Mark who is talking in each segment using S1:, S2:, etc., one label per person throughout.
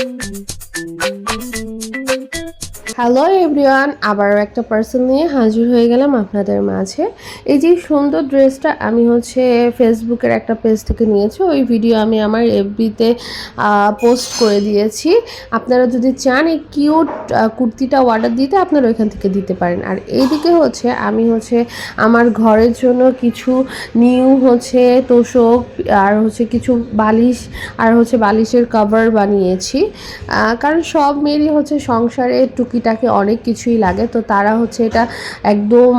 S1: thank you hello everyone আবারও একটা parcel নিয়ে হাজির হয়ে গেলাম আপনাদের মাঝে। এই যে সুন্দর ড্রেসটা আমি হচ্ছে ফেসবুকের একটা পেজ থেকে নিয়েছি। ওই ভিডিও আমি আমার এফবিতে পোস্ট করে দিয়েছি। আপনারা যদি চান এই কিউট কুর্তিটা অর্ডার দিতে, আপনারা ওইখান থেকে দিতে পারেন। আর এইদিকে হচ্ছে আমি হচ্ছে আমার ঘরের জন্য কিছু নিউ হচ্ছে তোষক, আর হচ্ছে কিছু বালিশ, আর হচ্ছে বালিশের কভার বানিয়েছি। কারণ সব মেয়েরই হচ্ছে সংসারে টুকিটাকি অনেক কিছুই লাগে। তো তারা হচ্ছে এটা একদম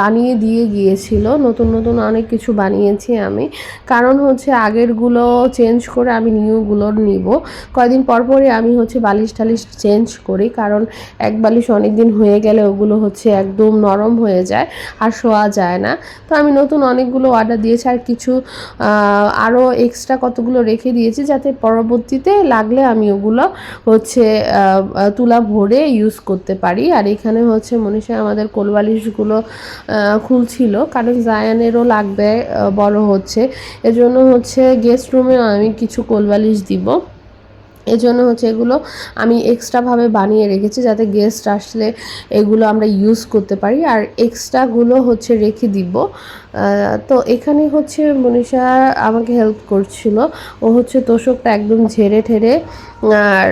S1: বানিয়ে দিয়ে গিয়েছিল। নতুন নতুন অনেক কিছু বানিয়েছি আমি। কারণ হচ্ছে আগেরগুলো চেঞ্জ করে আমি নিউগুলো নিব। কয়দিন পর পরই আমি হচ্ছে বালিশ টালিশ চেঞ্জ করি। কারণ এক বালিশ অনেক দিন হয়ে গেলে ওগুলো হচ্ছে একদম নরম হয়ে যায় আর শোয়া যায় না। তো আমি নতুন অনেকগুলো অর্ডার দিয়েছি আর কিছু আরও এক্সট্রা কতগুলো রেখে দিয়েছি যাতে পরবর্তীতে লাগলে আমি ওগুলো হচ্ছে তুলা ভরে ইউজ করতে পারি। আর এখানে হচ্ছে মনীষা আমাদের কোলবালিশগুলো খুলছিল। কারণ জায়ানেরও লাগবে বড় হচ্ছে। এজন্য হচ্ছে গেস্ট রুমে আমি কিছু কোলবালিশ দিব। এজন্য হচ্ছে এগুলো আমি এক্সট্রাভাবে বানিয়ে রেখেছি যাতে গেস্ট আসলে এগুলো আমরা ইউজ করতে পারি। আর এক্সট্রাগুলো হচ্ছে রেখে দিব। তো এখানে হচ্ছে মনীষা আমাকে হেল্প করছিল। ও হচ্ছে তোষকটা একদম ঝেড়ে ঠেড়ে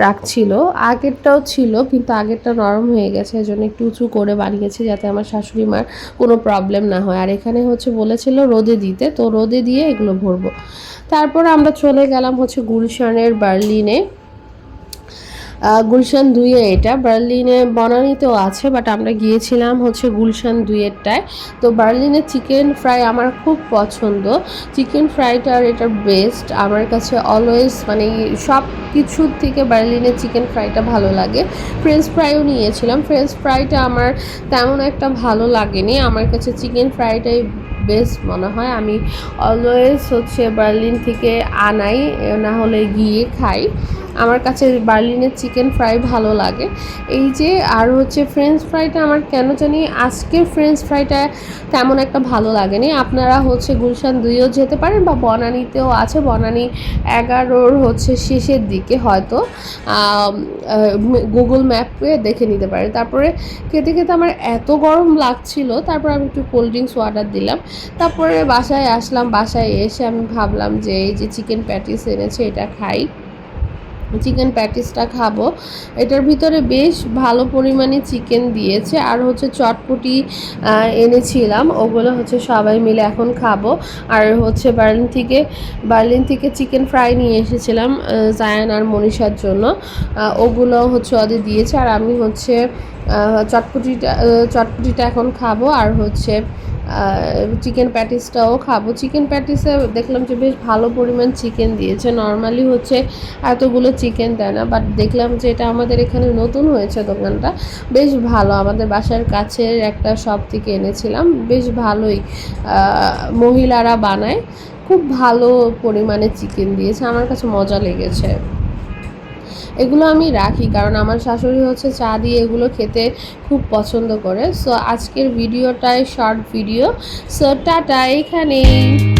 S1: রাখছিল। আগেরটাও ছিল, কিন্তু আগেরটা নরম হয়ে গেছে, এজন্য একটু উঁচু করে বানিয়েছি যাতে আমার শাশুড়ি মার কোনো প্রবলেম না হয়। আর এখানে হচ্ছে বলেছিল রোদে দিতে, তো রোদে দিয়ে এগুলো ভরবো। তারপর আমরা চলে গেলাম হচ্ছে গুলশানের বার্লিনে। গুলশান দুইয়ে এটা। বার্লিনে বনানীতেও আছে বাট আমরা গিয়েছিলাম হচ্ছে গুলশান দুইয়েরটায়। তো বার্লিনের চিকেন ফ্রাই আমার খুব পছন্দ। চিকেন ফ্রাইটার এটার বেস্ট আমার কাছে অলওয়েজ মানে সব কিছুর থেকে বার্লিনের চিকেন ফ্রাইটা ভালো লাগে। ফ্রেঞ্চ ফ্রাইও নিয়েছিলাম। ফ্রেঞ্চ ফ্রাইটা আমার তেমন একটা ভালো লাগেনি। আমার কাছে চিকেন ফ্রাইটাই বেস্ট মনে হয়। আমি অলওয়েজ হচ্ছে বার্লিন থেকে আনাই, না হলে গিয়ে খাই। আমার কাছে বার্লিনের চিকেন ফ্রাই ভালো লাগে। এই যে, আর হচ্ছে ফ্রেঞ্চ ফ্রাইটা আমার কেন জানি আজকের ফ্রেঞ্চ ফ্রাইটা তেমন একটা ভালো লাগেনি। আপনারা হচ্ছে গুলশান দুইও যেতে পারেন বা বনানীতেও আছে, বনানী এগারোর হচ্ছে শেষের দিকে হয়তো। গুগল ম্যাপে দেখে নিতে পারেন। তারপরে খেতে খেতে আমার এত গরম লাগছিল, তারপর আমি একটু কোল্ড ড্রিঙ্কস অর্ডার দিলাম। তারপরে বাসায় আসলাম, বাসায় এসে আমি ভাবলাম যে এই যে চিকেন প্যাটিস এনেছে, এটা খাই। চিকেন প্যাটিসটা খাব। এটার ভিতরে বেশ ভালো পরিমাণে চিকেন দিয়েছে। আর হচ্ছে চটপটি এনেছিলাম। ওগুলো হচ্ছে সবাই মিলে এখন খাব। আর হচ্ছে বার্লিন থেকে বার্লিন থেকে চিকেন ফ্রাই নিয়ে এসেছিলাম জায়ান আর মনীষার জন্য। ওগুলো হচ্ছে ওদের দিয়েছে। আর আমি হচ্ছে চটপটিটা চটপটিটা এখন খাব। আর হচ্ছে চিকেন প্যাটিসটাও খাব। চিকেন প্যাটিসে দেখলাম যে বেশ ভালো পরিমাণ চিকেন দিয়েছে। নর্মালি হচ্ছে এতগুলো চিকেন দেয় না বাট দেখলাম যে এটা আমাদের এখানে নতুন হয়েছে দোকানটা। বেশ ভালো, আমাদের বাসার কাছের একটা শপ থেকে এনেছিলাম। বেশ ভালোই মহিলারা বানায়। খুব ভালো পরিমাণে চিকেন দিয়েছে। আমার কাছে মজা লেগেছে। এগুলো আমি রাখি, কারণ আমার শাশুড়ি হচ্ছে চা দিয়ে এগুলো খেতে খুব পছন্দ করে। সো আজকের ভিডিওটাই শর্ট ভিডিও সো টাটা, এখানেই।